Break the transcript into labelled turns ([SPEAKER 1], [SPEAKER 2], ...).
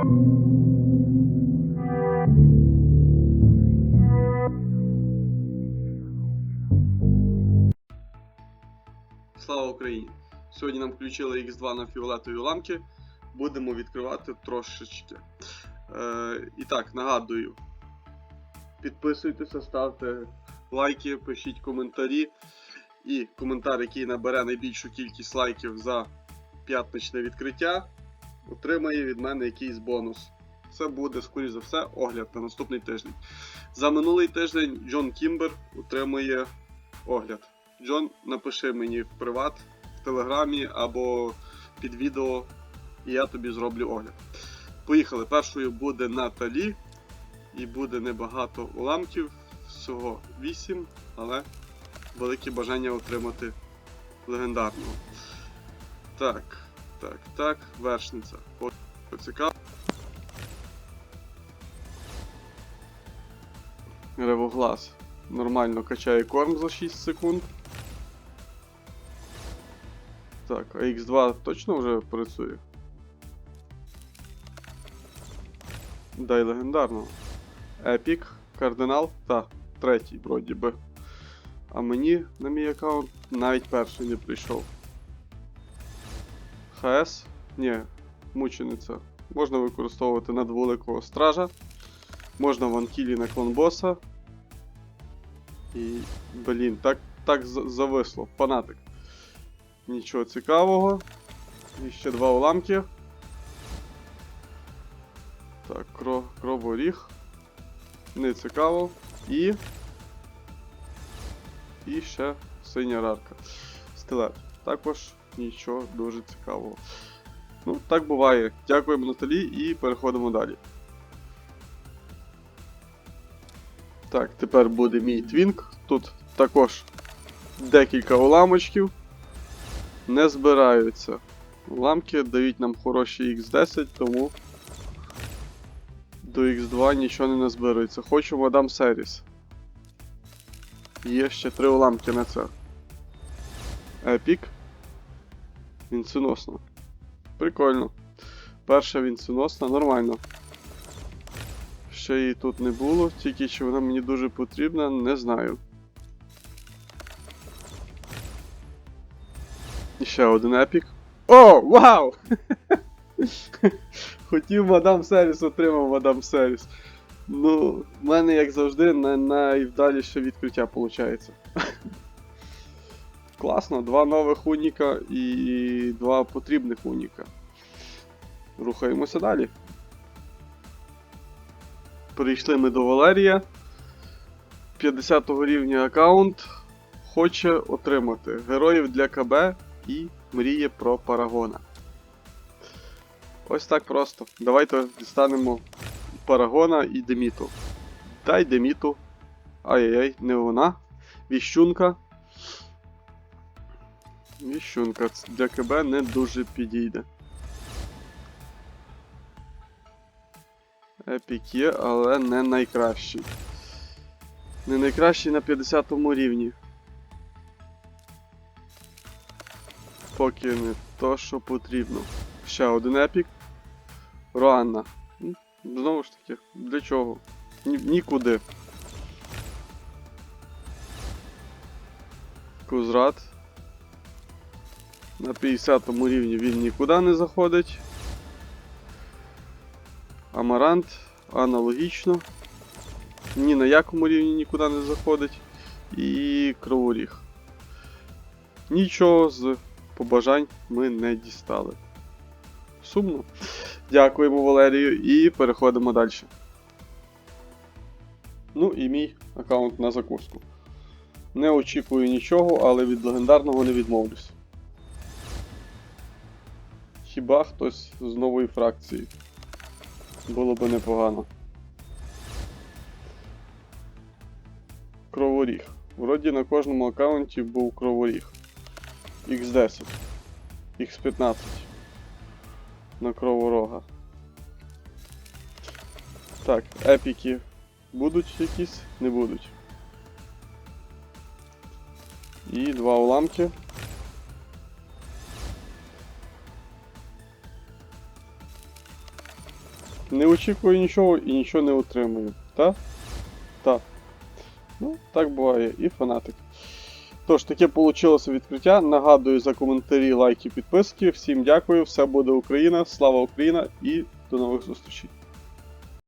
[SPEAKER 1] Слава Україні! Сьогодні нам включили X2 на фіолетові ламки. Будемо відкривати трошечки. Е, і так, нагадую. Підписуйтеся, ставте лайки, пишіть коментарі. І коментар, який набере найбільшу кількість лайків за п'ятничне відкриття, отримає від мене якийсь бонус. Це буде, скоріш за все, огляд на наступний тиждень. За минулий тиждень Джон Кімбер отримує огляд. Джон, напиши мені в приват, в телеграмі або під відео, і я тобі зроблю огляд. Поїхали. Першою буде Наталі, і буде небагато уламків, всього 8, але велике бажання отримати легендарного. Так, так, так, вершниця. От цікаво. Ревоглас нормально качає корм за 6 секунд. Так, а X2 точно вже працює? Дай легендарного. Епік, кардинал та третій, вроді би. А мені на мій аккаунт навіть перший не прийшов. ХС? Ні, мучениця. Можна використовувати на дволикого стража. Можна в анкілі на клон боса. І. Блін, так, так зависло. Фанатик. Нічого цікавого. І ще два уламки. Так, кро, кроворіг. Не цікаво. І. І ще синя рарка. Стилет. Також нічого дуже цікавого. Ну, так буває. Дякуємо Наталі і переходимо далі. Так, тепер буде мій твінк. Тут також декілька уламочків. Не збираються. Уламки дають нам хороші X10, тому до X2 нічого не назбирується. Хочу мадам Серіс. Є ще три уламки на це. Епік. Вінценосна. Прикольно. Перша вінценосна, нормально. Ще її тут не було, тільки чи вона мені дуже потрібна, не знаю. І ще один епік. О, вау! Хотів мадам Серіс, отримав мадам Серіс. Ну, в мене, як завжди, на найвдаліше відкриття виходить. Класно, два нових уніка і два потрібних уніка. Рухаємося далі. Перейшли ми до Валерія. 50 рівня аккаунт. Хоче отримати героїв для КБ і мріє про Парагона. Ось так просто. Давайте дістанемо Парагона і Деміту. Дай Деміту. Ай-яй-яй, не вона. Віщунка. Віщунка для КБ не дуже підійде. Епік є, але не найкращий. Не найкращий на 50 рівні. Поки не то, що потрібно. Ще один епік. Роанна. Знову ж таки, для чого? Ні, нікуди. Кузрат. На 50 рівні він нікуди не заходить. Амарант аналогічно. Ні на якому рівні нікуди не заходить. І кроворіг. Нічого з побажань ми не дістали. Сумно. Дякуємо Валерію і переходимо далі. Ну і мій аккаунт на закуску. Не очікую нічого, але від легендарного не відмовлюсь. Хіба хтось з нової фракції. Було би непогано. Кроворіг. Вроді на кожному аккаунті був кроворіг. X10. X15. На кроворога. Так, епіки будуть якісь? Не будуть. І два уламки. Не очікую нічого і нічого не отримую. Та? Та. Ну, так буває. І фанатик. Тож, таке вийшло відкриття. Нагадую за коментарі, лайки, підписки. Всім дякую, все буде Україна, слава Україна і до нових зустрічей.